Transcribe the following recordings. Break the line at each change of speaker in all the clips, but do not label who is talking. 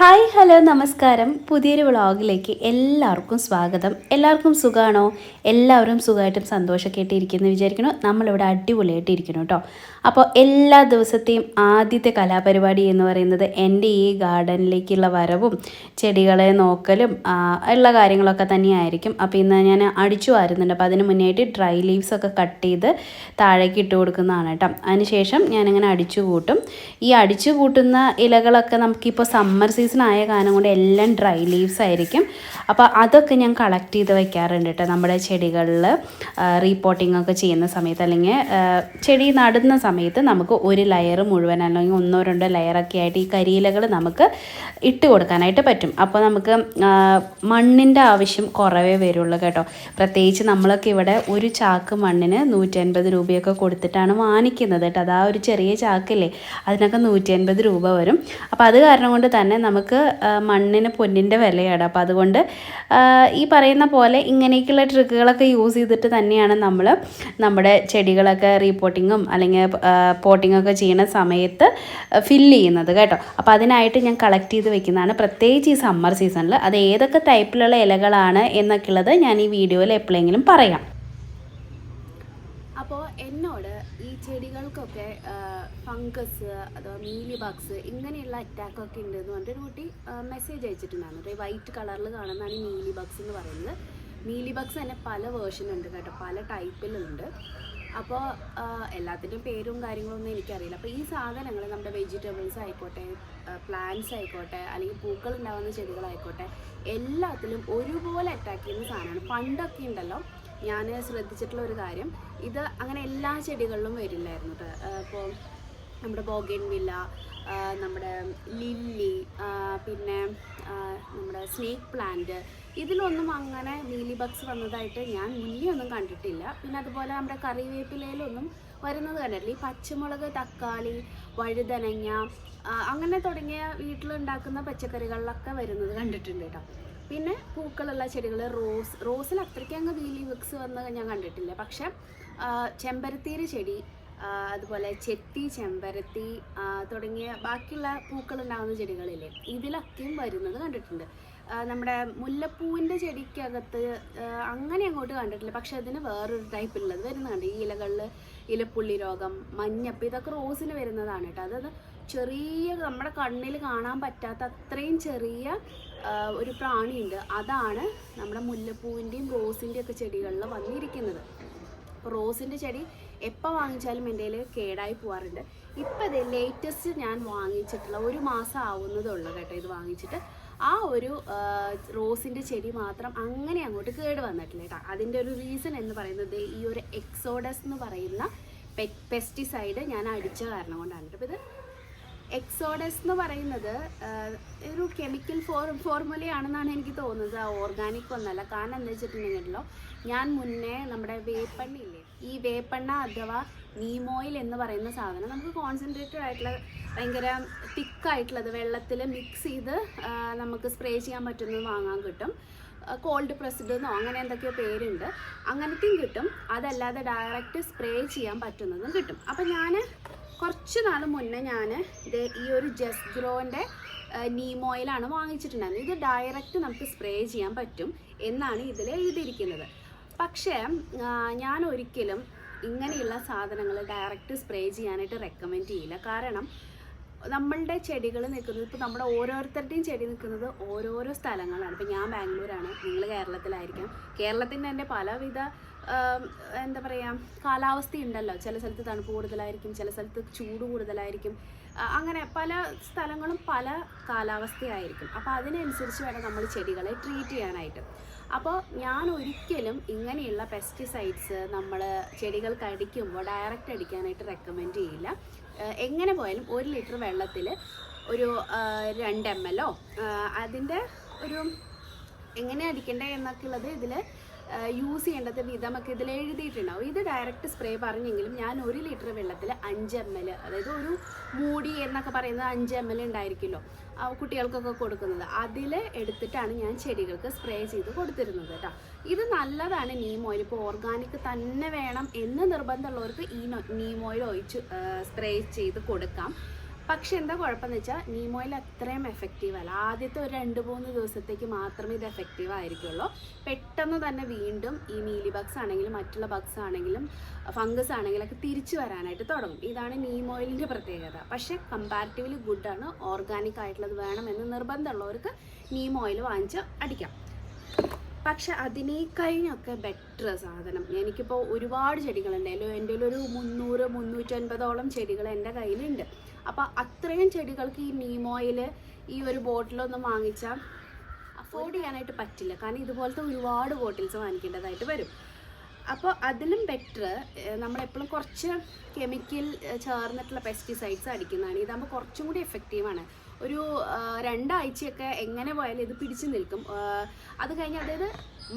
Hi hello നമസ്കാരം. പുതിയൊരു വ്ളോഗിലേക്ക് എല്ലാവർക്കും സ്വാഗതം. എല്ലാവർക്കും സുഖമാണോ എല്ലാവരും സുഖമായിട്ടും സന്തോഷമൊക്കെ ഇരിക്കുന്നു വിചാരിക്കണം നമ്മളിവിടെ അടിപൊളിയായിട്ട് ഇരിക്കണം കേട്ടോ. അപ്പോൾ എല്ലാ ദിവസത്തെയും ആദ്യത്തെ കലാപരിപാടി എന്ന് പറയുന്നത് എന്റെ ഈ ഗാർഡനിലേക്കുള്ള വരവും ചെടികളെ നോക്കലും ഉള്ള കാര്യങ്ങളൊക്കെ തന്നെയായിരിക്കും. അപ്പോൾ ഇന്ന് ഞാൻ അടിച്ചു വാരുന്നുണ്ട്. അപ്പോൾ അതിന് മുന്നേയായിട്ട് ഡ്രൈ ലീവ്സ് ഒക്കെ കട്ട് ചെയ്ത് താഴേക്ക് ഇട്ട് കൊടുക്കുന്നതാണ് കേട്ടോ. അതിനുശേഷം ഞാനിങ്ങനെ അടിച്ചു കൂട്ടും. ഈ അടിച്ചു കൂട്ടുന്ന ഇലകളൊക്കെ നമുക്കിപ്പോൾ സമ്മർ സീസൺ ആയ കാരണം കൊണ്ട് എല്ലാം ഡ്രൈ ലീവ്സ് ആയിരിക്കും. അപ്പോൾ അതൊക്കെ ഞാൻ കളക്ട് ചെയ്ത് വെക്കാറുണ്ട് കേട്ടോ നമ്മുടെ ചെടികളിൽ റീപോട്ടിംഗ് ഒക്കെ ചെയ്യുന്ന സമയത്ത് അല്ലെങ്കിൽ ചെടി നടുന്ന സമയത്ത് നമുക്ക് ഒരു ലെയർ മുഴുവൻ അല്ലെങ്കിൽ ഒന്നോ രണ്ടോ ലെയറൊക്കെ ആയിട്ട് ഈ കരിയിലകൾ നമുക്ക് ഇട്ട് കൊടുക്കാനായിട്ട് പറ്റും. അപ്പോൾ നമുക്ക് മണ്ണിന്റെ ആവശ്യം കുറവേ വരുള്ളൂ കേട്ടോ. പ്രത്യേകിച്ച് നമ്മളൊക്കെ ഇവിടെ ഒരു ചാക്ക് മണ്ണിന് നൂറ്റൻപത് രൂപയൊക്കെ കൊടുത്തിട്ടാണ് വാങ്ങിക്കുന്നത് കേട്ടോ അതാ ഒരു ചെറിയ ചാക്കില്ലേ അതിനൊക്കെ നൂറ്റി രൂപ വരും. അപ്പോൾ അത് കാരണം കൊണ്ട് തന്നെ നമുക്ക് ആ, മണ്ണിന് പൊന്നിന്റെ വിലയാണ്. അപ്പോൾ അതുകൊണ്ട് ഈ പറയുന്ന പോലെ ഇങ്ങനെയൊക്കെയുള്ള ട്രിക്കുകളൊക്കെ യൂസ് ചെയ്തിട്ട് തന്നെയാണ് നമ്മൾ നമ്മുടെ ചെടികളൊക്കെ റീപോട്ടിങ്ങും അല്ലെങ്കിൽ പോട്ടിങ്ങൊക്കെ ചെയ്യുന്ന സമയത്ത് ഫില്ല് ചെയ്യുന്നത് കേട്ടോ. അപ്പോൾ അതിനായിട്ട് ഞാൻ കളക്ട് ചെയ്ത് വെക്കുന്നതാണ്. പ്രത്യേകിച്ച് ഈ സമ്മർ സീസണിൽ അത് ഏതൊക്കെ ടൈപ്പിലുള്ള ഇലകളാണ് എന്നൊക്കെ ഉള്ളത് ഞാൻ ഈ വീഡിയോയിൽ എപ്പോഴെങ്കിലും പറയാം.
അപ്പോൾ എന്നോട് ഈ ചെടികൾക്കൊക്കെ ഫംഗസ് അഥവാ മീലി ബഗ്സ് ഇങ്ങനെയുള്ള അറ്റാക്കൊക്കെ ഉണ്ട് എന്ന് പറഞ്ഞിട്ട് ഒരു കുട്ടി മെസ്സേജ് അയച്ചിട്ടുണ്ടായിരുന്നു. വൈറ്റ് കളറിൽ കാണുന്നതാണ് ഈ മീലി ബഗ്സ് എന്ന് പറയുന്നത്. മീലി ബഗ്സ് തന്നെ പല വേർഷൻ ഉണ്ട് കേട്ടോ. പല ടൈപ്പിലുണ്ട് അപ്പോൾ എല്ലാത്തിന്റെയും പേരും കാര്യങ്ങളൊന്നും എനിക്കറിയില്ല. അപ്പോൾ ഈ സാധനങ്ങൾ നമ്മുടെ വെജിറ്റബിൾസ് ആയിക്കോട്ടെ പ്ലാന്റ്സ് ആയിക്കോട്ടെ അല്ലെങ്കിൽ പൂക്കൾ ഉണ്ടാകുന്ന ചെടികളായിക്കോട്ടെ എല്ലാത്തിലും ഒരുപോലെ അറ്റാക്ക് ചെയ്യുന്ന സാധനമാണ്. പണ്ടൊക്കെ ഉണ്ടല്ലോ ഞാൻ ശ്രദ്ധിച്ചിട്ടുള്ള ഒരു കാര്യം. ഇത് അങ്ങനെ എല്ലാ ചെടികളിലും വരില്ലായിരുന്നു ഇപ്പോൾ നമ്മുടെ ബോഗൻ വില്ല നമ്മുടെ ലില്ലി പിന്നെ നമ്മുടെ സ്നേക്ക് പ്ലാന്റ്. ഇതിലൊന്നും അങ്ങനെ മീലി ബഗ്സ് വന്നതായിട്ട് ഞാൻ മുന്നേ കണ്ടിട്ടില്ല. പിന്നെ അതുപോലെ നമ്മുടെ കറിവേപ്പിലയിലൊന്നും വരുന്നത് കണ്ടിട്ടില്ല. ഈ പച്ചമുളക് തക്കാളി വഴുതനങ്ങ അങ്ങനെ തുടങ്ങിയ വീട്ടിലുണ്ടാക്കുന്ന പച്ചക്കറികളിലൊക്കെ വരുന്നത് കണ്ടിട്ടുണ്ട് കേട്ടോ. പിന്നെ പൂക്കളുള്ള ചെടികൾ റോസ്. റോസിൽ അത്രയ്ക്ക് അങ്ങ് വീലി ബഗ്സ് വന്ന് ഞാൻ കണ്ടിട്ടില്ല. പക്ഷെ ചെമ്പരത്തീര് ചെടി അതുപോലെ ചെത്തി ചെമ്പരത്തി തുടങ്ങിയ ബാക്കിയുള്ള പൂക്കളുണ്ടാകുന്ന ചെടികളില്ലേ ഇതിലൊക്കെയും വരുന്നത് കണ്ടിട്ടുണ്ട്. നമ്മുടെ മുല്ലപ്പൂവിന്റെ ചെടിക്കകത്ത് അങ്ങനെ അങ്ങോട്ട് കണ്ടിട്ടില്ല. പക്ഷെ അതിന് വേറൊരു ടൈപ്പിലുള്ളത് വരുന്നുണ്ട്. ഈ ഇലകളിൽ ഇലപ്പുള്ളി രോഗം മഞ്ഞപ്പ് ഇതൊക്കെ റോസിന് വരുന്നതാണ് കേട്ടോ. അതായത് ചെറിയ നമ്മുടെ കണ്ണിൽ കാണാൻ പറ്റാത്ത അത്രയും ചെറിയ ഒരു പ്രാണിയുണ്ട്. അതാണ് നമ്മുടെ മുല്ലപ്പൂവിന്റെയും റോസിന്റെയും ഒക്കെ ചെടികളിൽ വന്നിരിക്കുന്നത്. അപ്പോൾ റോസിന്റെ ചെടി എപ്പോൾ വാങ്ങിച്ചാലും എന്റെ കയ്യിൽ കേടായി പോകാറുണ്ട് ഇപ്പം ഇത് ലേറ്റസ്റ്റ് ഞാൻ വാങ്ങിച്ചിട്ടുള്ള ഒരു മാസം ആവുന്നതേ ഉള്ളൂ കേട്ടോ ഇത് വാങ്ങിച്ചിട്ട്. ആ ഒരു റോസിന്റെ ചെടി മാത്രം അങ്ങനെ അങ്ങോട്ട് കേട് വന്നിട്ടില്ല കേട്ടോ. അതിന്റെ ഒരു റീസൺ എന്ന് പറയുന്നത് ഈ ഒരു എക്സോഡസ് എന്ന് പറയുന്ന പെസ്റ്റിസൈഡ് ഞാൻ അടിച്ച കാരണം കൊണ്ടാണ് അപ്പോൾ ഇത് എക്സോഡസ് എന്ന് പറയുന്നത് ഒരു കെമിക്കൽ ഫോർ ഫോർമുലയാണെന്നാണ് എനിക്ക് തോന്നുന്നത്. ഓർഗാനിക് ഒന്നല്ല. കാരണം എന്താ വെച്ചിട്ടുണ്ടെങ്കിലോ ഞാൻ മുന്നേ നമ്മുടെ വേപ്പെണ്ണയില്ലേ ഈ വേപ്പെണ്ണ അഥവാ നീമോയിൽ എന്ന് പറയുന്ന സാധനം നമുക്ക് കോൺസെൻട്രേറ്റഡ് ആയിട്ടുള്ള ഭയങ്കര തിക്കായിട്ടുള്ളത് വെള്ളത്തിൽ മിക്സ് ചെയ്ത് നമുക്ക് സ്പ്രേ ചെയ്യാൻ പറ്റുന്നത് വാങ്ങാൻ കിട്ടും. കോൾഡ് പ്രസ്ഡ് എന്നോ അങ്ങനെ എന്തൊക്കെയോ പേരുണ്ട്. അങ്ങനത്തെയും കിട്ടും. അതല്ലാതെ ഡയറക്റ്റ് സ്പ്രേ ചെയ്യാൻ പറ്റുന്നതും കിട്ടും. അപ്പം ഞാൻ കുറച്ച് നാൾ മുന്നേ ഞാൻ ഇത് ഈ ഒരു ജസ്റ്റ് ഗ്രോന്റെ നീം ഓയിലാണ് വാങ്ങിച്ചിട്ടുണ്ടായിരുന്നത്. ഇത് ഡയറക്റ്റ് നമുക്ക് സ്പ്രേ ചെയ്യാൻ പറ്റും എന്നാണ് ഇതിൽ എഴുതിയിരിക്കുന്നത്. പക്ഷേ ഞാൻ ഒരിക്കലും ഇങ്ങനെയുള്ള സാധനങ്ങൾ ഡയറക്റ്റ് സ്പ്രേ ചെയ്യാനായിട്ട് റെക്കമെൻഡ് ചെയ്യില്ല. കാരണം നമ്മളുടെ ചെടികൾ നിൽക്കുന്നത് ഇപ്പോൾ നമ്മുടെ ഓരോരുത്തരുടെയും ചെടി നിൽക്കുന്നത് ഓരോരോ സ്ഥലങ്ങളാണ്. ഇപ്പോൾ ഞാൻ ബാംഗ്ലൂരാണ് നിങ്ങൾ കേരളത്തിലായിരിക്കാം. കേരളത്തിന്റെ തന്നെ പലവിധ എന്താ പറയുക കാലാവസ്ഥ ഉണ്ടല്ലോ. ചില സ്ഥലത്ത് തണുപ്പ് കൂടുതലായിരിക്കും ചില സ്ഥലത്ത് ചൂട് കൂടുതലായിരിക്കും. അങ്ങനെ പല സ്ഥലങ്ങളും പല കാലാവസ്ഥയായിരിക്കും. അപ്പോൾ അതിനനുസരിച്ച് വേണം നമ്മൾ ചെടികളെ ട്രീറ്റ് ചെയ്യാനായിട്ട്. അപ്പോൾ ഞാൻ ഒരിക്കലും ഇങ്ങനെയുള്ള പെസ്റ്റിസൈഡ്സ് നമ്മൾ ചെടികൾക്ക് അടിക്കുമ്പോൾ ഡയറക്റ്റ് അടിക്കാനായിട്ട് റെക്കമെൻഡ് ചെയ്യില്ല. എങ്ങനെ പോയാലും ഒരു ലിറ്റർ വെള്ളത്തിൽ ഒരു രണ്ട് എം എല്ലോ അതിന്റെ ഒരു എങ്ങനെ അടിക്കേണ്ടത് എന്നൊക്കെ ഉള്ളത് ഇതിൽ യൂസ് ചെയ്യേണ്ടത് വിധമൊക്കെ ഇതിൽ എഴുതിയിട്ടുണ്ടാവും. ഇത് ഡയറക്റ്റ് സ്പ്രേ പറഞ്ഞെങ്കിലും ഞാൻ ഒരു ലിറ്റർ വെള്ളത്തിൽ അഞ്ച് എം എൽ അതായത് ഒരു മൂടി എന്നൊക്കെ പറയുന്നത് അഞ്ച് എം എൽ ഉണ്ടായിരിക്കുമല്ലോ കുട്ടികൾക്കൊക്കെ കൊടുക്കുന്നത്. അതിൽ എടുത്തിട്ടാണ് ഞാൻ ചെടികൾക്ക് സ്പ്രേ ചെയ്ത് കൊടുത്തിരുന്നത് കേട്ടോ. ഇത് നല്ലതാണ് നീം ഓയിൽ ഇപ്പോൾ ഓർഗാനിക് തന്നെ വേണം എന്ന് നിർബന്ധമുള്ളവർക്ക് ഈ നൊ- ഓയിൽ ഒഴിച്ച് സ്പ്രേ ചെയ്ത് കൊടുക്കാം. പക്ഷെ എന്താ കുഴപ്പമെന്ന് വെച്ചാൽ ഓയിൽ അത്രയും എഫക്റ്റീവ് അല്ല. ആദ്യത്തെ ഒരു രണ്ട് മൂന്ന് ദിവസത്തേക്ക് മാത്രമേ ഇത് എഫക്റ്റീവ് ആയിരിക്കുള്ളൂ. പെട്ടെന്ന് തന്നെ വീണ്ടും ഈ മീലി ബഗ്സ് ആണെങ്കിലും മറ്റുള്ള ബക്സ് ആണെങ്കിലും ഫംഗസ് ആണെങ്കിലും ഒക്കെ തിരിച്ചു വരാനായിട്ട് തുടങ്ങും. ഇതാണ് നീം ഓയിലിന്റെ പ്രത്യേകത. പക്ഷേ കമ്പാരിറ്റീവ്ലി ഗുഡാണ് ഓർഗാനിക് ആയിട്ടുള്ളത് വേണമെന്ന് നിർബന്ധമുള്ളവർക്ക് നീം ഓയിൽ വാങ്ങിച്ച് അടിക്കാം. പക്ഷെ അതിനേക്കഴിഞ്ഞൊക്കെ ബെറ്റർ സാധനം. എനിക്കിപ്പോൾ ഒരുപാട് ചെടികളുണ്ട്. എന്റെ ഒരു മുന്നൂറ് മുന്നൂറ്റൻപതോളം ചെടികൾ എന്റെ കയ്യിലുണ്ട്. അപ്പോൾ അത്രയും ചെടികൾക്ക് ഈ നീം ഈ ഒരു ബോട്ടിലൊന്നും വാങ്ങിച്ചാൽ അഫോർഡ് ചെയ്യാനായിട്ട് പറ്റില്ല. കാരണം ഇതുപോലത്തെ ഒരുപാട് ബോട്ടിൽസ് വാങ്ങിക്കേണ്ടതായിട്ട് വരും. അപ്പോൾ അതിലും ബെറ്റർ നമ്മളെപ്പോഴും കുറച്ച് കെമിക്കൽ ചേർന്നിട്ടുള്ള പെസ്റ്റിസൈഡ്സ് അടിക്കുന്നതാണ്. ഇതാകുമ്പോൾ കുറച്ചും കൂടി എഫക്റ്റീവാണ് ഒരു രണ്ടാഴ്ചയൊക്കെ എങ്ങനെ പോയാലും ഇത് പിടിച്ചു നിൽക്കും. അത് കഴിഞ്ഞ് അതായത്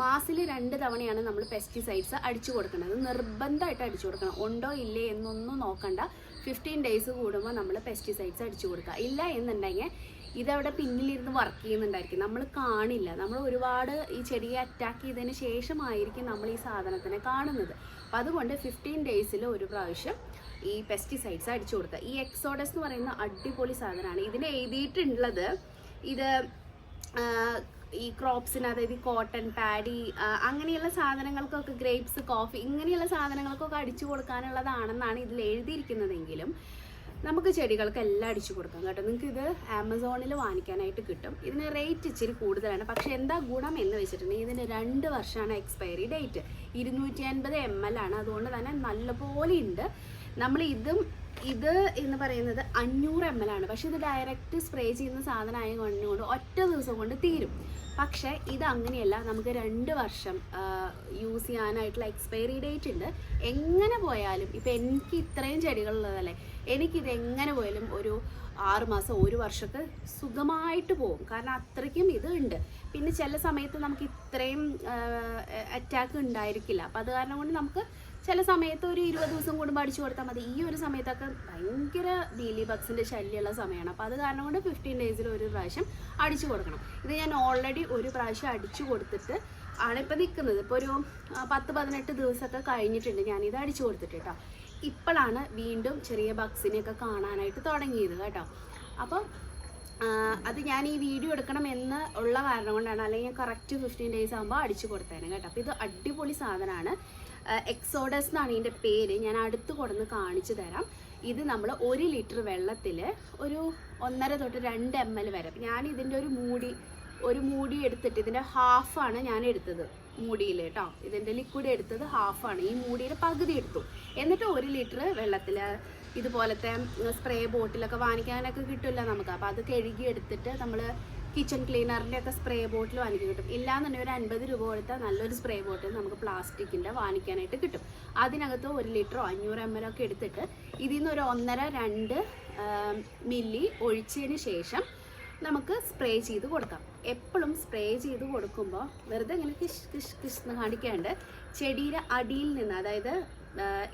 മാസത്തിൽ രണ്ട് തവണയാണ് നമ്മൾ പെസ്റ്റിസൈഡ്സ് അടിച്ചു കൊടുക്കുന്നത്. നിർബന്ധമായിട്ട് അടിച്ചു കൊടുക്കണം. ഉണ്ടോ ഇല്ലേ എന്നൊന്നും നോക്കണ്ട. ഫിഫ്റ്റീൻ ഡേയ്സ് കൂടുമ്പോൾ നമ്മൾ പെസ്റ്റിസൈഡ്സ് അടിച്ചു കൊടുക്കുക. ഇല്ല എന്നുണ്ടെങ്കിൽ ഇതവിടെ പിന്നിലിരുന്ന് വർക്ക് ചെയ്യുന്നുണ്ടായിരിക്കും. നമ്മൾ കാണില്ല. നമ്മൾ ഒരുപാട് ഈ ചെടിയെ അറ്റാക്ക് ചെയ്തതിന് ശേഷമായിരിക്കും നമ്മൾ ഈ സാധനത്തിനെ കാണുന്നത്. അപ്പം അതുകൊണ്ട് ഫിഫ്റ്റീൻ ഡേയ്സിൽ ഒരു പ്രാവശ്യം ഈ പെസ്റ്റിസൈഡ്സ് അടിച്ചു കൊടുക്കുക. ഈ എക്സോഡസ് എന്ന് പറയുന്ന അടിപൊളി സാധനമാണ്. ഇതിന് എഴുതിയിട്ടുള്ളത് ഇത് ഈ ക്രോപ്സിന് അതായത് കോട്ടൺ പാഡി അങ്ങനെയുള്ള സാധനങ്ങൾക്കൊക്കെ ഗ്രേപ്സ് കോഫി ഇങ്ങനെയുള്ള സാധനങ്ങൾക്കൊക്കെ അടിച്ചു കൊടുക്കാനുള്ളതാണെന്നാണ് ഇതിൽ എഴുതിയിരിക്കുന്നതെങ്കിലും നമുക്ക് ചെടികൾക്ക് എല്ലാം അടിച്ചു കൊടുക്കാം കേട്ടോ. നിങ്ങൾക്ക് ഇത് ആമസോണിൽ വാങ്ങിക്കാനായിട്ട് കിട്ടും. ഇതിന് റേറ്റ് ഇച്ചിരി കൂടുതലാണ്. പക്ഷേ എന്താ ഗുണം എന്ന് വെച്ചിട്ടുണ്ടെങ്കിൽ ഇതിന് രണ്ട് വർഷമാണ് എക്സ്പയറി ഡേറ്റ് ഇരുന്നൂറ്റി അൻപത് എം എൽ ആണ്. അതുകൊണ്ട് തന്നെ നല്ലപോലെ ഉണ്ട്. നമ്മൾ ഇതും ഇത് എന്ന് പറയുന്നത് അഞ്ഞൂറ് എം എൽ ആണ്. പക്ഷേ ഇത് ഡയറക്റ്റ് സ്പ്രേ ചെയ്യുന്ന സാധനമായ ആയതുകൊണ്ട് ഒറ്റ ദിവസം കൊണ്ട് തീരും. പക്ഷേ ഇത് അങ്ങനെയല്ല. നമുക്ക് രണ്ട് വർഷം യൂസ് ചെയ്യാനായിട്ടുള്ള എക്സ്പയറി ഡേറ്റ് ഉണ്ട്. എങ്ങനെ പോയാലും ഇപ്പം എനിക്ക് ഇത്രയും ചെടികളുള്ളതല്ലേ. എനിക്കിത് എങ്ങനെ പോയാലും ഒരു ആറ് മാസം ഒരു വർഷമൊക്കെ സുഖമായിട്ട് പോകും. കാരണം അത്രയ്ക്കും ഇത് ഉണ്ട്. പിന്നെ ചില സമയത്ത് നമുക്ക് ഇത്രയും അറ്റാക്ക് ഉണ്ടായിരിക്കില്ല. അപ്പം അത് കാരണം കൊണ്ട് നമുക്ക് ചില സമയത്ത് ഒരു ഇരുപത് ദിവസം കൂടുമ്പോൾ അടിച്ചു കൊടുത്താൽ മതി. ഈ ഒരു സമയത്തൊക്കെ ഭയങ്കര ഡീലി ബക്സിന്റെ ശല്യമുള്ള സമയമാണ്. അപ്പോൾ അത് കാരണം കൊണ്ട് ഫിഫ്റ്റീൻ ഡേയ്സിൽ ഒരു പ്രാവശ്യം അടിച്ചു കൊടുക്കണം. ഇത് ഞാൻ ഓൾറെഡി ഒരു പ്രാവശ്യം അടിച്ചു കൊടുത്തിട്ട് ആണ് ഇപ്പോൾ നിൽക്കുന്നത് ഇപ്പോൾ ഒരു പത്ത് പതിനെട്ട് ദിവസമൊക്കെ കഴിഞ്ഞിട്ടുണ്ട് ഞാനിത് അടിച്ചു കൊടുത്തിട്ട് കേട്ടോ ഇപ്പോഴാണ് വീണ്ടും ചെറിയ ബക്സിനെയൊക്കെ കാണാനായിട്ട് തുടങ്ങിയത് കേട്ടോ. അപ്പോൾ അത് ഞാൻ ഈ വീഡിയോ എടുക്കണം എന്ന് ഉള്ള കാരണം കൊണ്ടാണ് അല്ലെങ്കിൽ കറക്റ്റ് ഫിഫ്റ്റീൻ ഡേയ്സ് ആകുമ്പോൾ അടിച്ചു കൊടുത്തേനെ കേട്ടോ. അപ്പോൾ ഇത് അടിപൊളി സാധനമാണ്. എക്സോഡസ് എന്നാണ് ഇതിന്റെ പേര്. ഞാൻ അടുത്ത് കൊടുന്ന് കാണിച്ചു തരാം. ഇത് നമ്മൾ ഒരു ലിറ്റർ വെള്ളത്തിൽ ഒരു ഒന്നര തൊട്ട് രണ്ട് എം എൽ വരെ. ഞാൻ ഇതിന്റെ ഒരു മൂടി ഒരു മൂടി എടുത്തിട്ട് ഇതിന്റെ ഹാഫാണ് ഞാൻ എടുത്തത് മൂടിയിൽ കേട്ടോ. ഇതിന്റെ ലിക്വിഡ് എടുത്തത് ഹാഫാണ് ഈ മൂടിയുടെ പകുതി എടുത്തു. എന്നിട്ട് ഒരു ലിറ്റർ വെള്ളത്തിൽ ഇതുപോലത്തെ സ്പ്രേ ബോട്ടിലൊക്കെ വാങ്ങിക്കാനൊക്കെ കിട്ടില്ല നമുക്ക്. അപ്പോൾ അത് കഴുകി എടുത്തിട്ട് നമ്മൾ കിച്ചൺ ക്ലീനറിന്റെ ഒക്കെ സ്പ്രേ ബോട്ടിൽ വാങ്ങിക്കാൻ കിട്ടും. ഇല്ലാന്നുണ്ടെങ്കിൽ ഒരു അൻപത് രൂപ കൊടുത്താൽ നല്ലൊരു സ്പ്രേ ബോട്ടിൽ നമുക്ക് പ്ലാസ്റ്റിക്കിന്റെ വാങ്ങിക്കാനായിട്ട് കിട്ടും. അതിനകത്ത് ഒരു ലിറ്ററോ അഞ്ഞൂറ് എം എൽ ഒക്കെ എടുത്തിട്ട് ഇതിൽ നിന്ന് ഒരു ഒന്നര രണ്ട് മില്ലി ഒഴിച്ചതിന് ശേഷം നമുക്ക് സ്പ്രേ ചെയ്ത് കൊടുക്കാം. എപ്പോഴും സ്പ്രേ ചെയ്ത് കൊടുക്കുമ്പോൾ വെറുതെ ഇങ്ങനെ കിഷ് കിഷ് കിഷ് എന്ന് കാണിക്കാണ്ട് ചെടിയുടെ അടിയിൽ നിന്ന് അതായത്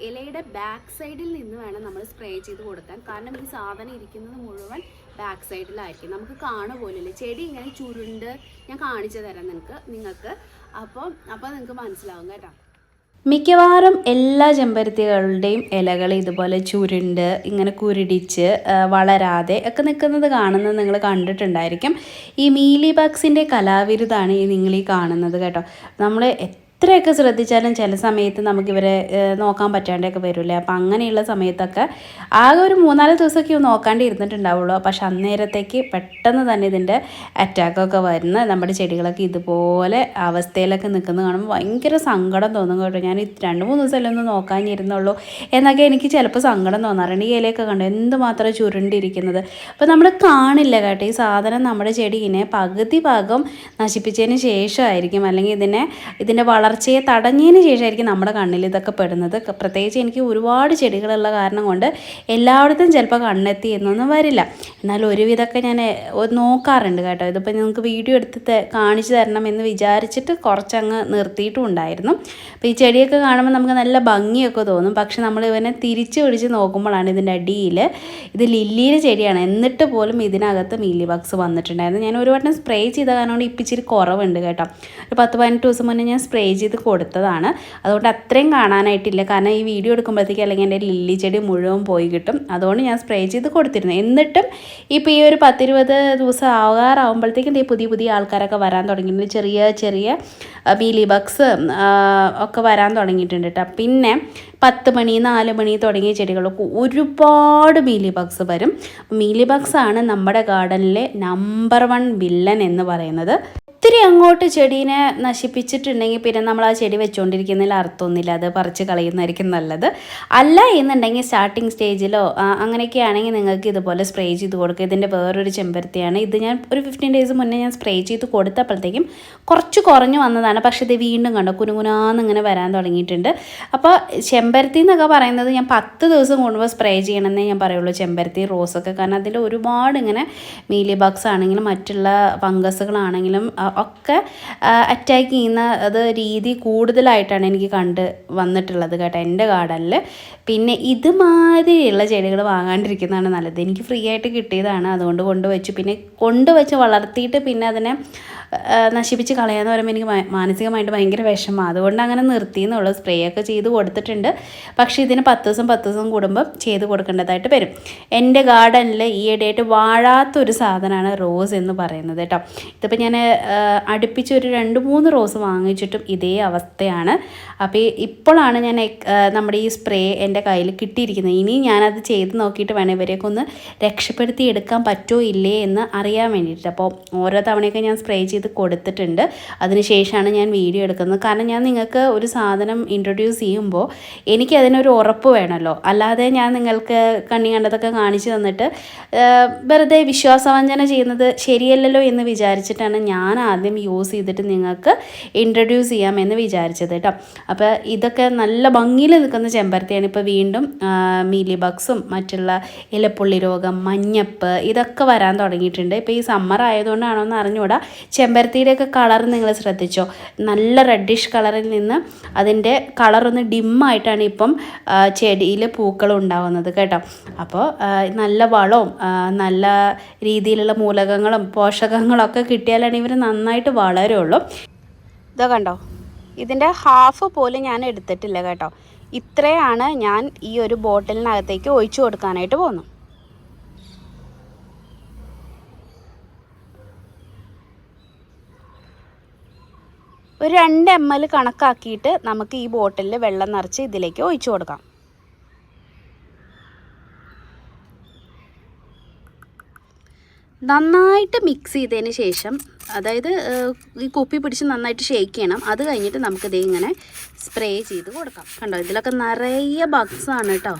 ഇലയുടെ ബാക്ക് സൈഡിൽ നിന്ന് വേണം നമ്മൾ സ്പ്രേ ചെയ്ത് കൊടുക്കാൻ. കാരണം ഈ സാധനം ഇരിക്കുന്നത് മുഴുവൻ ബാക്ക് സൈഡിലായിരിക്കും നമുക്ക് കാണു പോലില്ല. ചെടി ഇങ്ങനെ ചുരുണ്ട്. ഞാൻ കാണിച്ചു തരാം നിങ്ങൾക്ക് നിങ്ങൾക്ക്. അപ്പോൾ അപ്പോൾ നിങ്ങൾക്ക് മനസ്സിലാവും കേട്ടോ.
മിക്കവാറും എല്ലാ ചെമ്പരത്തികളുടെയും ഇലകൾ ഇതുപോലെ ചുരുണ്ട് ഇങ്ങനെ കുരുടിച്ച് വളരാതെ ഒക്കെ നിൽക്കുന്നത് കാണുന്നത് നിങ്ങൾ കണ്ടിട്ടുണ്ടായിരിക്കും. ഈ മീലി ബാക്സിന്റെ കലാവിരുതാണ് ഈ നിങ്ങൾ ഈ കാണുന്നത് കേട്ടോ. നമ്മൾ എത്രയൊക്കെ ശ്രദ്ധിച്ചാലും ചില സമയത്ത് നമുക്ക് ഇവരെ നോക്കാൻ പറ്റാണ്ടൊക്കെ വരില്ലേ? അപ്പം അങ്ങനെയുള്ള സമയത്തൊക്കെ ആകെ ഒരു മൂന്നാൽ ദിവസമൊക്കെ നോക്കാണ്ട് ഇരുന്നിട്ടുണ്ടാവുള്ളൂ പക്ഷെ അന്നേരത്തേക്ക് പെട്ടെന്ന് തന്നെ ഇതിന്റെ അറ്റാക്കൊക്കെ വരുന്ന നമ്മുടെ ചെടികളൊക്കെ ഇതുപോലെ അവസ്ഥയിലൊക്കെ നിൽക്കുന്നത് കാണുമ്പോൾ ഭയങ്കര സങ്കടം തോന്നും കേട്ടോ. ഞാൻ രണ്ട് മൂന്ന് ദിവസമല്ലേ ഒന്ന് നോക്കാനിരുന്നുള്ളൂ എന്നൊക്കെ എനിക്ക് ചിലപ്പോൾ സങ്കടം തോന്നാറുണ്ട്. ഈ ഇലയൊക്കെ കണ്ടു? എന്തുമാത്രം ചുരുണ്ടിരിക്കുന്നത്. അപ്പോൾ നമ്മൾ കാണില്ല കേട്ടോ. ഈ സാധനം നമ്മുടെ ചെടീനെ പകുതി ഭാഗം നശിപ്പിച്ചതിന് ശേഷമായിരിക്കും. അല്ലെങ്കിൽ ഇതിനെ ഇതിന്റെ വളർച്ചയെ തടഞ്ഞതിന് ശേഷമായിരിക്കും നമ്മുടെ കണ്ണിൽ ഇതൊക്കെ പെടുന്നത്. പ്രത്യേകിച്ച് എനിക്ക് ഒരുപാട് ചെടികളുള്ള കാരണം കൊണ്ട് എല്ലായിടത്തും ചിലപ്പോൾ കണ്ണെത്തി എന്നൊന്നും വരില്ല. എന്നാൽ ഒരുവിധമൊക്കെ ഞാൻ നോക്കാറുണ്ട് കേട്ടോ. ഇതിപ്പോൾ നിങ്ങൾക്ക് വീഡിയോ എടുത്ത് കാണിച്ചു തരണം എന്ന് വിചാരിച്ചിട്ട് കുറച്ചങ്ങ് നിർത്തിയിട്ടും ഉണ്ടായിരുന്നു. അപ്പോൾ ഈ ചെടിയൊക്കെ കാണുമ്പോൾ നമുക്ക് നല്ല ഭംഗിയൊക്കെ തോന്നും. പക്ഷെ നമ്മൾ ഇവനെ തിരിച്ചു പിടിച്ച് നോക്കുമ്പോഴാണ് ഇതിന്റെ അടിയിൽ ഇത് ലില്ലിയുടെ ചെടിയാണ്. എന്നിട്ട് പോലും ഇതിനകത്ത് മീലി ബക്സ് വന്നിട്ടുണ്ടായിരുന്നു. ഞാൻ ഒരു വട്ടം സ്പ്രേ ചെയ്ത കാരണം കൊണ്ട് ഇപ്പിച്ചിരി കുറവുണ്ട് കേട്ടോ. ഒരു പത്ത് പതിനെട്ട് ദിവസം മുന്നേ ഞാൻ സ്പ്രേ ചെയ്ത് കൊടുത്തതാണ്. അതുകൊണ്ട് അത്രയും കാണാനായിട്ടില്ല. കാരണം ഈ വീഡിയോ എടുക്കുമ്പോഴത്തേക്ക് അല്ലെങ്കിൽ എന്റെ ലില്ലി ചെടി മുഴുവൻ പോയി കിട്ടും. അതുകൊണ്ട് ഞാൻ സ്പ്രേ ചെയ്ത് കൊടുത്തിരുന്നു. എന്നിട്ടും ഇപ്പോൾ ഈ ഒരു പത്തിരുപത് ദിവസം ആകാറാവുമ്പോഴത്തേക്കും ദേ പുതിയ പുതിയ ആൾക്കാരൊക്കെ വരാൻ തുടങ്ങിയിട്ടുണ്ട്. ചെറിയ ചെറിയ ബീലി ബക്സ് ഒക്കെ വരാൻ തുടങ്ങിയിട്ടുണ്ട് കേട്ടോ. പിന്നെ പത്ത് മണി നാല് മണി തുടങ്ങിയ ചെടികളൊക്കെ ഒരുപാട് മീലി ബഗ്സ് വരും. മീലി ബഗ്സ് ആണ് നമ്മുടെ ഗാർഡനിലെ നമ്പർ വൺ വില്ലൻ എന്ന് പറയുന്നത്. ഒത്തിരി അങ്ങോട്ട് ചെടീനെ നശിപ്പിച്ചിട്ടുണ്ടെങ്കിൽ പിന്നെ നമ്മൾ ആ ചെടി വെച്ചുകൊണ്ടിരിക്കുന്നതിൽ അർത്ഥമൊന്നുമില്ല. അത് പറിച്ച് കളയുന്നതായിരിക്കും നല്ലത്. അല്ല എന്നുണ്ടെങ്കിൽ സ്റ്റാർട്ടിങ് സ്റ്റേജിലോ അങ്ങനെയൊക്കെ ആണെങ്കിൽ നിങ്ങൾക്ക് ഇതുപോലെ സ്പ്രേ ചെയ്ത് കൊടുക്കുക. ഇതിന്റെ വേറൊരു ചെമ്പരത്തിയാണ്. ഇത് ഞാൻ ഒരു ഫിഫ്റ്റീൻ ഡേയ്സ് മുന്നേ ഞാൻ സ്പ്രേ ചെയ്ത് കൊടുത്തപ്പോഴത്തേക്കും കുറച്ച് കുറഞ്ഞു വന്നതാണ്. പക്ഷേ ഇത് വീണ്ടും കണ്ടോ. കുനുകുനാന്ന് ഇങ്ങനെ വരാൻ തുടങ്ങിയിട്ടുണ്ട്. അപ്പോൾ ചെമ്പരത്തി എന്നൊക്കെ പറയുന്നത് ഞാൻ പത്ത് ദിവസം കൂടുമ്പോൾ സ്പ്രേ ചെയ്യണമെന്നേ ഞാൻ പറയുള്ളൂ. ചെമ്പരത്തി റോസൊക്കെ കാരണം അതിൽ ഒരുപാട് ഇങ്ങനെ മീലി ബഗ്സ് ആണെങ്കിലും മറ്റുള്ള ഫംഗസുകളാണെങ്കിലും ഒക്കെ അറ്റാക്ക് ചെയ്യുന്ന അത് രീതി കൂടുതലായിട്ടാണ് എനിക്ക് കണ്ട് വന്നിട്ടുള്ളത് കേട്ടോ എന്റെ ഗാർഡനിൽ പിന്നെ ഇതുമാതിരിയുള്ള ചെടികൾ വാങ്ങാണ്ടിരിക്കുന്നതാണ് നല്ലത്. എനിക്ക് ഫ്രീ ആയിട്ട് കിട്ടിയതാണ്. അതുകൊണ്ട് കൊണ്ടുവച്ചു. പിന്നെ കൊണ്ടുവച്ച് വളർത്തിയിട്ട് പിന്നെ അതിനെ നശിപ്പിച്ച് കളയാന്ന് പറയുമ്പോൾ എനിക്ക് മാനസികമായിട്ട് ഭയങ്കര വിഷമം. അതുകൊണ്ട് അങ്ങനെ നിർത്തിയെന്നുള്ളൂ സ്പ്രേ ഒക്കെ ചെയ്ത് കൊടുത്തിട്ടുണ്ട്. പക്ഷേ ഇതിന് പത്ത് ദിവസം പത്ത് ദിവസം കൂടുമ്പോൾ ചെയ്ത് കൊടുക്കേണ്ടതായിട്ട് വരും. എന്റെ ഗാർഡനിൽ ഈയിടെയായിട്ട് വാഴാത്തൊരു സാധനമാണ് റോസ് എന്ന് പറയുന്നത് കേട്ടോ. ഇതിപ്പോൾ ഞാൻ അടുപ്പിച്ച് ഒരു രണ്ട് മൂന്ന് റോസ് വാങ്ങിച്ചിട്ടും ഇതേ അവസ്ഥയാണ്. അപ്പോൾ ഇപ്പോഴാണ് ഞാൻ നമ്മുടെ ഈ സ്പ്രേ എന്റെ കയ്യിൽ കിട്ടിയിരിക്കുന്നത്. ഇനി ഞാനത് ചെയ്ത് നോക്കിയിട്ട് വേണം ഇവരെയൊക്കെ ഒന്ന് രക്ഷപ്പെടുത്തി എടുക്കാൻ പറ്റുമോ ഇല്ലേ എന്ന് അറിയാൻ വേണ്ടിയിട്ട്. അപ്പോൾ ഓരോ തവണയൊക്കെ ഞാൻ സ്പ്രേ കൊടുത്തിട്ടുണ്ട്. അതിനുശേഷമാണ് ഞാൻ വീഡിയോ എടുക്കുന്നത്. കാരണം ഞാൻ നിങ്ങൾക്ക് ഒരു സാധനം ഇൻട്രൊഡ്യൂസ് ചെയ്യുമ്പോൾ എനിക്ക് അതിനൊരു ഉറപ്പ് വേണമല്ലോ. അല്ലാതെ ഞാൻ നിങ്ങൾക്ക് കണ്ണി കണ്ടതൊക്കെ കാണിച്ചു തന്നിട്ട് വെറുതെ വിശ്വാസവഞ്ചന ചെയ്യുന്നത് ശരിയല്ലല്ലോ എന്ന് വിചാരിച്ചിട്ടാണ് ഞാൻ ആദ്യം യൂസ് ചെയ്തിട്ട് നിങ്ങൾക്ക് ഇൻട്രൊഡ്യൂസ് ചെയ്യാമെന്ന് വിചാരിച്ചത് കേട്ടോ. അപ്പോൾ ഇതൊക്കെ നല്ല ഭംഗിയിൽ നിൽക്കുന്ന ചെമ്പരത്തിയാണ് ഇപ്പോൾ വീണ്ടും മീലി ബക്സും മറ്റുള്ള ഇലപ്പുള്ളി രോഗം മഞ്ഞപ്പ് ഇതൊക്കെ വരാൻ തുടങ്ങിയിട്ടുണ്ട്. ഇപ്പോൾ ഈ സമ്മർ ആയതുകൊണ്ടാണോ എന്ന് അറിഞ്ഞുകൂടാ. ചെമ്പരത്തിയുടെയൊക്കെ കളർ നിങ്ങൾ ശ്രദ്ധിച്ചോ? നല്ല റെഡിഷ് കളറിൽ നിന്ന് അതിന്റെ കളറൊന്ന് ഡിമ്മായിട്ടാണ് ഇപ്പം ചെടിയിൽ പൂക്കൾ ഉണ്ടാവുന്നത് കേട്ടോ. അപ്പോൾ നല്ല വളവും നല്ല രീതിയിലുള്ള മൂലകങ്ങളും പോഷകങ്ങളൊക്കെ കിട്ടിയാലാണ് ഇവർ നന്നായിട്ട് വളരുള്ളൂ. ഇതോ കണ്ടോ? ഇതിന്റെ ഹാഫ് പോലും ഞാൻ എടുത്തിട്ടില്ല കേട്ടോ. ഇത്രയാണ് ഞാൻ ഈ ഒരു ബോട്ടിലിനകത്തേക്ക് ഒഴിച്ചു കൊടുക്കാനായിട്ട് പോകുന്നു ഒരു രണ്ട് എം എൽ കണക്കാക്കിയിട്ട് നമുക്ക് ഈ ബോട്ടിലിൽ വെള്ളം നിറച്ച് ഇതിലേക്ക് ഒഴിച്ചു കൊടുക്കാം. നന്നായിട്ട് മിക്സ് ചെയ്തതിന് ശേഷം അതായത് ഈ കുപ്പി പിടിച്ച് നന്നായിട്ട് ഷേക്ക് ചെയ്യണം. അത് കഴിഞ്ഞിട്ട് നമുക്കിത് ഇങ്ങനെ സ്പ്രേ ചെയ്ത് കൊടുക്കാം. കണ്ടോ? ഇതിലൊക്കെ നിറയെ ബഗ്സാണ് കേട്ടോ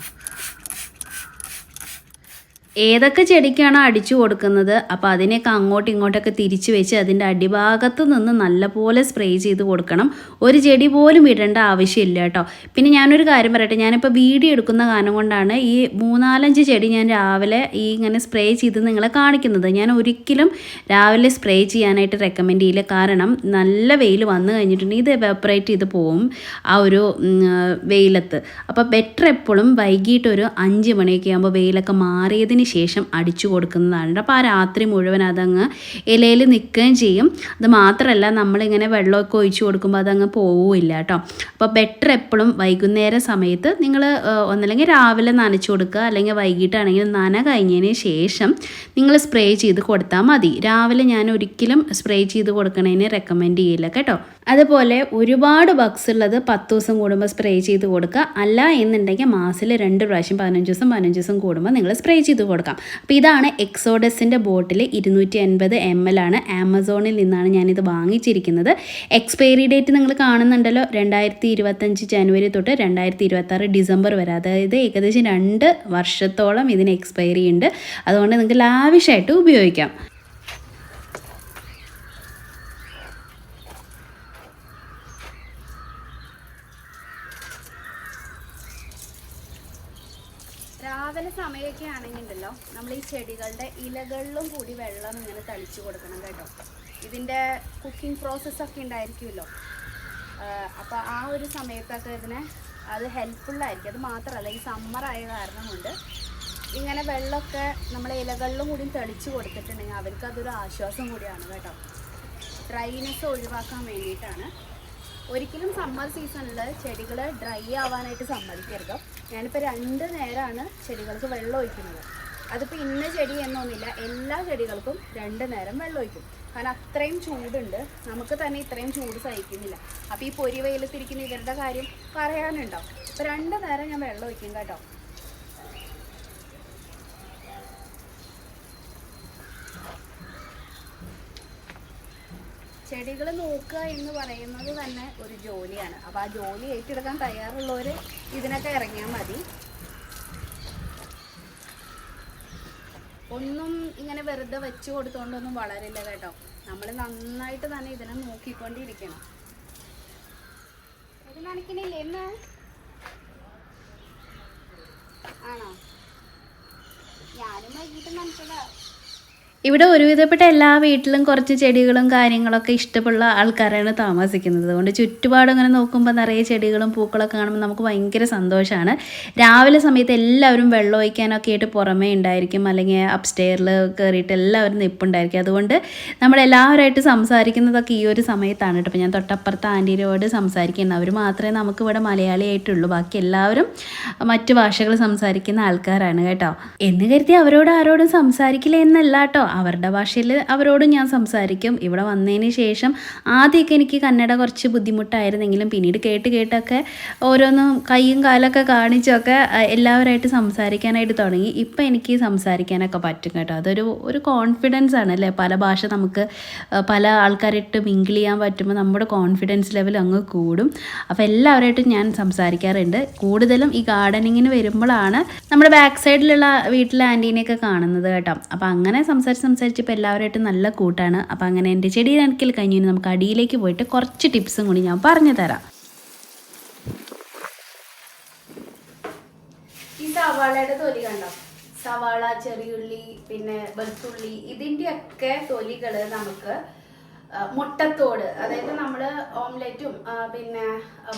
ഏതൊക്കെ ചെടിക്കാണോ അടിച്ചു കൊടുക്കുന്നത്? അപ്പോൾ അതിനെയൊക്കെ അങ്ങോട്ടും ഇങ്ങോട്ടൊക്കെ തിരിച്ചു വെച്ച് അതിന്റെ അടിഭാഗത്ത് നിന്ന് നല്ലപോലെ സ്പ്രേ ചെയ്ത് കൊടുക്കണം. ഒരു ചെടി പോലും ഇടേണ്ട ആവശ്യമില്ല കേട്ടോ. പിന്നെ ഞാനൊരു കാര്യം പറയട്ടെ. ഞാനിപ്പോൾ വീഡിയോ എടുക്കുന്ന കാരണം കൊണ്ടാണ് ഈ മൂന്നാലഞ്ച് ചെടി ഞാൻ രാവിലെ ഈ ഇങ്ങനെ സ്പ്രേ ചെയ്ത് നിങ്ങളെ കാണിക്കുന്നത്. ഞാൻ ഒരിക്കലും രാവിലെ സ്പ്രേ ചെയ്യാനായിട്ട് റെക്കമെൻഡ് ചെയ്യില്ല. കാരണം നല്ല വെയിൽ വന്നു കഴിഞ്ഞിട്ടുണ്ടെങ്കിൽ ഇത് എവാപ്പറേറ്റ് ചെയ്ത് പോവും ആ ഒരു വെയിലത്ത്. അപ്പോൾ ബെറ്റർ എപ്പോഴും വൈകിട്ടൊരു അഞ്ച് മണിയൊക്കെ ആകുമ്പോൾ വെയിലൊക്കെ മാറിയതിന് ശേഷം അടിച്ചു കൊടുക്കുന്നതാണ്. അപ്പോൾ ആ രാത്രി മുഴുവൻ അതങ്ങ് ഇലയിൽ നിൽക്കുകയും ചെയ്യും. അത് മാത്രമല്ല നമ്മളിങ്ങനെ വെള്ളമൊക്കെ ഒഴിച്ചു കൊടുക്കുമ്പോൾ അതങ്ങ് പോവില്ല കേട്ടോ. അപ്പോൾ ബെറ്റർ എപ്പോഴും വൈകുന്നേര സമയത്ത് നിങ്ങൾ ഒന്നല്ലെങ്കിൽ രാവിലെ നനച്ചു കൊടുക്കുക അല്ലെങ്കിൽ വൈകിട്ടാണെങ്കിൽ നന കഴിഞ്ഞതിന് ശേഷം നിങ്ങൾ സ്പ്രേ ചെയ്ത് കൊടുത്താൽ മതി. രാവിലെ ഞാൻ ഒരിക്കലും സ്പ്രേ ചെയ്ത് കൊടുക്കണതിന് റെക്കമെൻഡ് ചെയ്യില്ല കേട്ടോ. അതുപോലെ ഒരുപാട് ബക്സ് ഉള്ളത് പത്ത് ദിവസം കൂടുമ്പോൾ സ്പ്രേ ചെയ്ത് കൊടുക്കുക. അല്ല എന്നുണ്ടെങ്കിൽ മാസത്തിൽ രണ്ട് പ്രാവശ്യം പതിനഞ്ച് ദിവസം പതിനഞ്ച് ദിവസം കൂടുമ്പോൾ നിങ്ങൾ സ്പ്രേ ചെയ്ത് കൊടുക്കാം. അപ്പോൾ ഇതാണ് എക്സോഡസിന്റെ ബോട്ടിൽ ഇരുന്നൂറ്റി അൻപത് എം എൽ ആണ്. ആമസോണിൽ നിന്നാണ് ഞാനിത് വാങ്ങിച്ചിരിക്കുന്നത്. എക്സ്പയറി ഡേറ്റ് നിങ്ങൾ കാണുന്നുണ്ടല്ലോ രണ്ടായിരത്തി ഇരുപത്തഞ്ച് ജനുവരി തൊട്ട് രണ്ടായിരത്തി ഇരുപത്താറ് ഡിസംബർ വരെ. അതായത് ഏകദേശം രണ്ട് വർഷത്തോളം ഇതിന് എക്സ്പയറി ഉണ്ട്. അതുകൊണ്ട് നിങ്ങൾക്ക് ലാവിഷായിട്ട് ഉപയോഗിക്കാം. രാവിലെ സമയമൊക്കെ ചെടികളുടെ ഇലകളിലും കൂടി വെള്ളം ഇങ്ങനെ തളിച്ചു കൊടുക്കണം കേട്ടോ. ഇതിന്റെ കുക്കിംഗ് പ്രോസസ്സൊക്കെ ഉണ്ടായിരിക്കുമല്ലോ. അപ്പോൾ ആ ഒരു സമയത്തൊക്കെ ഇതിനെ അത് ഹെൽപ്ഫുള്ളായിരിക്കും അത് മാത്രമല്ല ഈ സമ്മർ ആയ കാരണം കൊണ്ട് ഇങ്ങനെ വെള്ളമൊക്കെ നമ്മൾ ഇലകളിലും കൂടി തെളിച്ച് കൊടുത്തിട്ടുണ്ടെങ്കിൽ അവർക്ക് അതൊരു ആശ്വാസം കൂടിയാണ് കേട്ടോ. ഡ്രൈനെസ് ഒഴിവാക്കാൻ വേണ്ടിയിട്ടാണ്.
ഒരിക്കലും സമ്മർ സീസണിൽ ചെടികൾ ഡ്രൈ ആവാനായിട്ട് സമ്മതിക്കരുത്. ഞാനിപ്പോൾ രണ്ട് നേരമാണ് ചെടികൾക്ക് വെള്ളം ഒഴിക്കുന്നത്. അതിപ്പോൾ ഇന്ന ചെടി എന്നൊന്നുമില്ല. എല്ലാ ചെടികൾക്കും രണ്ട് നേരം വെള്ളം ഒഴിക്കും. കാരണം അത്രയും ചൂടുണ്ട്. നമുക്ക് തന്നെ ഇത്രയും ചൂട് സഹിക്കുന്നില്ല. അപ്പോൾ ഈ പൊരി വെയിലത്തിരിക്കുന്ന ഇവരുടെ കാര്യം പറയാനുണ്ടാവും അപ്പോൾ രണ്ട് നേരം ഞാൻ വെള്ളം ഒഴിക്കും കേട്ടോ. ചെടികൾ നോക്കുക എന്ന് പറയുന്നത് തന്നെ ഒരു ജോലിയാണ്. അപ്പോൾ ആ ജോലി ഏറ്റെടുക്കാൻ തയ്യാറുള്ളവർ ഇതിനൊക്കെ ഇറങ്ങിയാൽ മതി. ഒന്നും ഇങ്ങനെ വെറുതെ വെച്ച് കൊടുത്തോണ്ടൊന്നും വളരില്ല കേട്ടോ. നമ്മൾ നന്നായിട്ട് തന്നെ ഇതിനെ നോക്കിക്കൊണ്ടിരിക്കണം. ഇത് എന്ന് ആണോ? ഞാനും വൈകിട്ട് നനച്ചതാ
ഇവിടെ ഒരുവിധപ്പെട്ട എല്ലാ വീട്ടിലും കുറച്ച് ചെടികളും കാര്യങ്ങളൊക്കെ ഇഷ്ടമുള്ള ആൾക്കാരാണ് താമസിക്കുന്നത്. അതുകൊണ്ട് ചുറ്റുപാടും അങ്ങനെ നോക്കുമ്പോൾ നിറയെ ചെടികളും പൂക്കളൊക്കെ കാണുമ്പോൾ നമുക്ക് ഭയങ്കര സന്തോഷമാണ് രാവിലെ സമയത്ത് എല്ലാവരും വെള്ളം ഒഴിക്കാനൊക്കെ ആയിട്ട് പുറമേ ഉണ്ടായിരിക്കും. അല്ലെങ്കിൽ അപ്സ്റ്റെയറിൽ കയറിയിട്ട് എല്ലാവരും നിൽപ്പുണ്ടായിരിക്കും അതുകൊണ്ട് നമ്മളെല്ലാവരുമായിട്ട് സംസാരിക്കുന്നതൊക്കെ ഈ ഒരു സമയത്താണ് കേട്ടോ. ഞാൻ തൊട്ടപ്പുറത്ത് ആന്റീരോട് സംസാരിക്കുന്നത് അവർ മാത്രമേ നമുക്ക് ഇവിടെ മലയാളിയായിട്ടുള്ളൂ ബാക്കി എല്ലാവരും മറ്റു ഭാഷകൾ സംസാരിക്കുന്ന ആൾക്കാരാണ് കേട്ടോ. എന്ന് കരുതി അവരോട് ആരോടും സംസാരിക്കില്ല എന്നല്ല കേട്ടോ. അവരുടെ ഭാഷയിൽ അവരോട് ഞാൻ സംസാരിക്കും. ഇവിടെ വന്നതിന് ശേഷം ആദ്യമൊക്കെ എനിക്ക് കന്നഡ കുറച്ച് ബുദ്ധിമുട്ടായിരുന്നെങ്കിലും പിന്നീട് കേട്ട് കേട്ടൊക്കെ ഓരോന്നും കൈയും കാലൊക്കെ കാണിച്ചൊക്കെ എല്ലാവരായിട്ട് സംസാരിക്കാനായിട്ട് തുടങ്ങി. ഇപ്പം എനിക്ക് സംസാരിക്കാനൊക്കെ പറ്റും കേട്ടോ. അതൊരു ഒരു കോൺഫിഡൻസ് ആണ് അല്ലേ? പല ഭാഷ നമുക്ക് പല ആൾക്കാരായിട്ട് മിങ്കിൾ ചെയ്യാൻ പറ്റുമ്പോൾ നമ്മുടെ കോൺഫിഡൻസ് ലെവൽ അങ്ങ് കൂടും. അപ്പോൾ എല്ലാവരായിട്ടും ഞാൻ സംസാരിക്കാറുണ്ട്. കൂടുതലും ഈ ഗാർഡനിങ്ങിന് വരുമ്പോഴാണ് നമ്മുടെ ബാക്ക് സൈഡിലുള്ള വീട്ടിലെ ആന്റീനെയൊക്കെ കാണുന്നത് കേട്ടോ. അപ്പോൾ അങ്ങനെ സംസാരിച്ച് സംസാരിച്ച് ഇപ്പോൾ എല്ലാവരുമായിട്ടും നല്ല കൂട്ടാണ്. അപ്പോൾ അങ്ങനെ എന്റെ ചെടി നനയ്ക്കൽ കഴിഞ്ഞു നമുക്ക് അടിയിലേക്ക് പോയിട്ട് കുറച്ച് ടിപ്സും കൂടി ഞാൻ പറഞ്ഞു തരാം.
ഈ സവാളയുടെ തൊലി കണ്ടോ? സവാള ചെറിയുള്ളി പിന്നെ വെളുത്തുള്ളി ഇതിന്റെയൊക്കെ തൊലികൾ നമുക്ക് മുട്ടത്തോട് അതായത് നമ്മൾ ഓംലെറ്റും പിന്നെ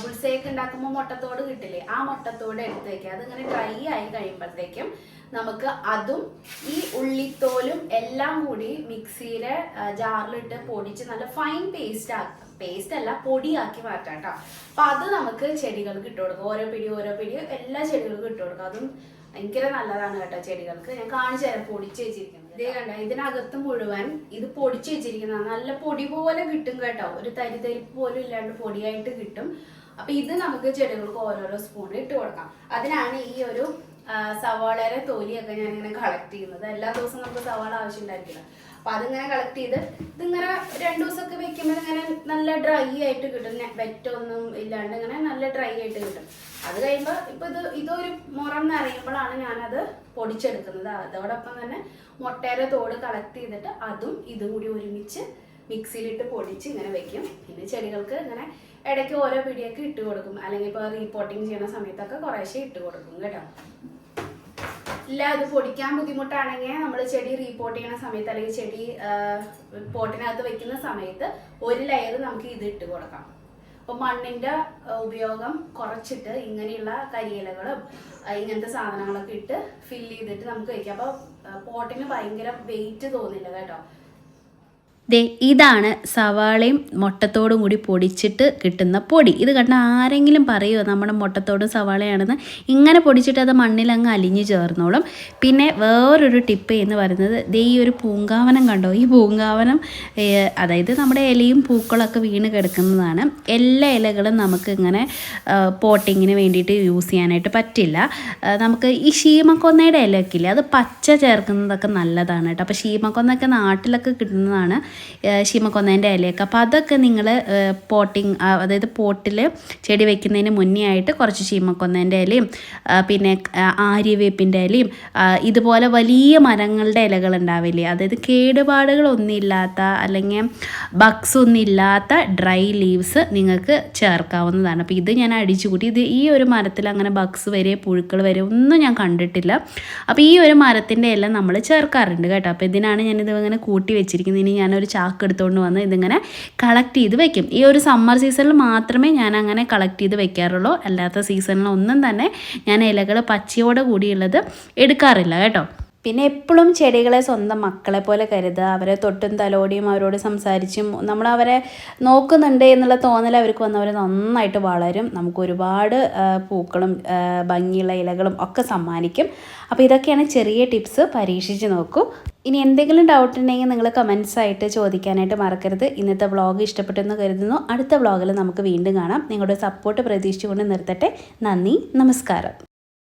ബുൾസേക്ക് ഉണ്ടാക്കുമ്പോൾ മുട്ടത്തോട് കിട്ടില്ലേ? ആ മുട്ടത്തോട് എടുത്ത് വയ്ക്കുക അതിങ്ങനെ ഡ്രൈ ആയി കഴിയുമ്പോഴത്തേക്കും നമുക്ക് അതും ഈ ഉള്ളിത്തോലും എല്ലാം കൂടി മിക്സിയിലെ ജാറിലിട്ട് പൊടിച്ച് നല്ല ഫൈൻ പേസ്റ്റ് ആക്കുക പേസ്റ്റ് അല്ല പൊടിയാക്കി മാറ്റാം കേട്ടോ അപ്പൊ അത് നമുക്ക് ചെടികൾക്ക് ഇട്ട് കൊടുക്കാം. ഓരോ പിടി ഓരോ പിടി എല്ലാ ചെടികൾക്കും ഇട്ട് കൊടുക്കാം. അതും ഭയങ്കര നല്ലതാണ് കേട്ടോ ചെടികൾക്ക്. ഞാൻ കാണിച്ചു തരാം പൊടിച്ച് വെച്ചിരിക്കുന്നത്. ഇതേ കണ്ട ഇതിനകത്ത് മുഴുവൻ ഇത് പൊടിച്ച് വെച്ചിരിക്കുന്നതാണ്. നല്ല പൊടി പോലെ കിട്ടും കേട്ടോ. ഒരു തരി തരിപ്പ് പോലും ഇല്ലാണ്ട് പൊടിയായിട്ട് കിട്ടും. അപ്പൊ ഇത് നമുക്ക് ചെടികൾക്ക് ഓരോരോ സ്പൂൺ ഇട്ട് കൊടുക്കാം. അതിനാണ് ഈ ഒരു സവാളയുടെ തൊലിയൊക്കെ ഞാൻ ഇങ്ങനെ കളക്ട് ചെയ്യുന്നത്. എല്ലാ ദിവസവും നമുക്ക് സവാള ആവശ്യം ഉണ്ടായിരിക്കില്ല അപ്പൊ അതിങ്ങനെ കളക്ട് ചെയ്ത് ഇതിങ്ങനെ രണ്ടു ദിവസമൊക്കെ വെക്കുമ്പോൾ ഇങ്ങനെ നല്ല ഡ്രൈ ആയിട്ട് കിട്ടും. വെറ്റൊന്നും ഇല്ലാണ്ട് ഇങ്ങനെ നല്ല ഡ്രൈ ആയിട്ട് കിട്ടും. അത് കഴിയുമ്പോൾ ഇപ്പൊ ഇത് ഇതൊരു മുറം നിറയുമ്പോഴാണ് ഞാനത് പൊടിച്ചെടുക്കുന്നത്. അതോടൊപ്പം തന്നെ മുട്ടയുടെ തോട് കളക്ട് ചെയ്തിട്ട് അതും ഇതും കൂടി ഒരുമിച്ച് മിക്സിയിലിട്ട് പൊടിച്ച് ഇങ്ങനെ വെക്കും. പിന്നെ ചെടികൾക്ക് ഇങ്ങനെ ഇടയ്ക്ക് ഓരോ പിടിയൊക്കെ ഇട്ട് കൊടുക്കും. അല്ലെങ്കിൽ ഇപ്പോൾ റീപോട്ടിങ് ചെയ്യുന്ന സമയത്തൊക്കെ കുറേശ്ശെ ഇട്ട് കൊടുക്കും കേട്ടോ. ഇല്ല അത് പൊടിക്കാൻ ബുദ്ധിമുട്ടാണെങ്കിൽ നമ്മൾ ചെടി റീപോർട്ട് ചെയ്യുന്ന സമയത്ത് അല്ലെങ്കിൽ ചെടി പോട്ടിനകത്ത് വെക്കുന്ന സമയത്ത് ഒരു ലെയർ നമുക്ക് ഇത് ഇട്ട് കൊടുക്കാം. അപ്പോൾ മണ്ണിന്റെ ഉപയോഗം കുറച്ചിട്ട് ഇങ്ങനെയുള്ള കരിയിലകളും ഇങ്ങനത്തെ സാധനങ്ങളൊക്കെ ഇട്ട് ഫില്ല് ചെയ്തിട്ട് നമുക്ക് വെക്കാം. അപ്പോൾ പോട്ടിന് ഭയങ്കര വെയിറ്റ് തോന്നില്ല കേട്ടോ.
ദേ ഇതാണ് സവാളയും മുട്ടത്തോടും കൂടി പൊടിച്ചിട്ട് കിട്ടുന്ന പൊടി. ഇത് കണ്ട ആരെങ്കിലും പറയുമോ നമ്മുടെ മുട്ടത്തോടും സവാളയാണെന്ന്? ഇങ്ങനെ പൊടിച്ചിട്ട് അത് മണ്ണിൽ അങ്ങ് അലിഞ്ഞു ചേർന്നോളും. പിന്നെ വേറൊരു ടിപ്പ് എന്ന് പറയുന്നത് ദേ ഈ ഒരു പൂങ്കാവനം കണ്ടോ? ഈ പൂങ്കാവനം അതായത് നമ്മുടെ ഇലയും പൂക്കളൊക്കെ വീണ് കിടക്കുന്നതാണ്. എല്ലാ ഇലകളും നമുക്ക് ഇങ്ങനെ പോട്ടിങ്ങിന് വേണ്ടിയിട്ട് യൂസ് ചെയ്യാനായിട്ട് പറ്റില്ല. നമുക്ക് ഈ ശീമക്കൊന്നയുടെ ഇലയൊക്കെ ഇല്ലേ അത് പച്ച ചേർക്കുന്നതൊക്കെ നല്ലതാണ് കേട്ടോ. അപ്പോൾ ശീമക്കൊന്നൊക്കെ നാട്ടിലൊക്കെ കിട്ടുന്നതാണ്. ശീമക്കൊന്നേന്റെ ഇലയൊക്കെ. അപ്പോൾ അതൊക്കെ നിങ്ങൾ പോട്ടിങ് അതായത് പോട്ടിൽ ചെടി വെക്കുന്നതിന് മുന്നേ ആയിട്ട് കുറച്ച് ശീമക്കൊന്നേന്റെ ഇലയും പിന്നെ ആര്യവേപ്പിന്റെ ഇലയും ഇതുപോലെ വലിയ മരങ്ങളുടെ ഇലകൾ ഉണ്ടാവില്ലേ? അതായത് കേടുപാടുകളൊന്നും ഇല്ലാത്ത അല്ലെങ്കിൽ ബക്സ് ഒന്നും ഇല്ലാത്ത ഡ്രൈ ലീവ്സ് നിങ്ങൾക്ക് ചേർക്കാവുന്നതാണ്. അപ്പോൾ ഇത് ഞാൻ അടിച്ചു കൂട്ടി. ഇത് ഈ ഒരു മരത്തിൽ അങ്ങനെ ബക്സ് വരെ പുഴുക്കൾ വരെ ഒന്നും ഞാൻ കണ്ടിട്ടില്ല. അപ്പോൾ ഈ ഒരു മരത്തിന്റെ ഇല നമ്മൾ ചേർക്കാറുണ്ട് കേട്ടോ. അപ്പോൾ ഇതിനാണ് ഞാനിത് ഇങ്ങനെ കൂട്ടി വെച്ചിരിക്കുന്നത്. ഇനി ഞാനൊരു ചാക്ക് എടുത്തുകൊണ്ട് വന്ന് ഇതിങ്ങനെ കളക്ട് ചെയ്ത് വെക്കും. ഈ ഒരു സമ്മർ സീസണിൽ മാത്രമേ ഞാൻ അങ്ങനെ കളക്ട് ചെയ്ത് വെക്കാറുള്ളൂ. അല്ലാത്ത സീസണിൽ ഒന്നും തന്നെ ഞാൻ ഇലകൾ പച്ചയോടെ കൂടിയുള്ളത് എടുക്കാറില്ല കേട്ടോ. പിന്നെ എപ്പോഴും ചെടികളെ സ്വന്തം മക്കളെ പോലെ കരുതുക. അവരെ തൊട്ടും തലോടിയും അവരോട് സംസാരിച്ചും നമ്മൾ അവരെ നോക്കുന്നുണ്ട് എന്നുള്ള തോന്നൽ അവർക്ക് വന്ന് അവർ നന്നായിട്ട് വളരും. നമുക്ക് ഒരുപാട് പൂക്കളും ഭംഗിയുള്ള ഇലകളും ഒക്കെ സമ്മാനിക്കും. അപ്പോൾ ഇതൊക്കെയാണ് ചെറിയ ടിപ്സ് പരീക്ഷിച്ച് നോക്കൂ. ഇനി എന്തെങ്കിലും ഡൗട്ട് ഉണ്ടെങ്കിൽ നിങ്ങൾ കമൻസ് ആയിട്ട് ചോദിക്കാനായിട്ട് മറക്കരുത്. ഇന്നത്തെ വ്ളോഗ് ഇഷ്ടപ്പെട്ടെന്ന് കരുതുന്നു. അടുത്ത വ്ളോഗിൽ നമുക്ക് വീണ്ടും കാണാം. നിങ്ങളുടെ സപ്പോർട്ട് പ്രതീക്ഷിച്ചുകൊണ്ട് നിർത്തട്ടെ. നന്ദി നമസ്കാരം.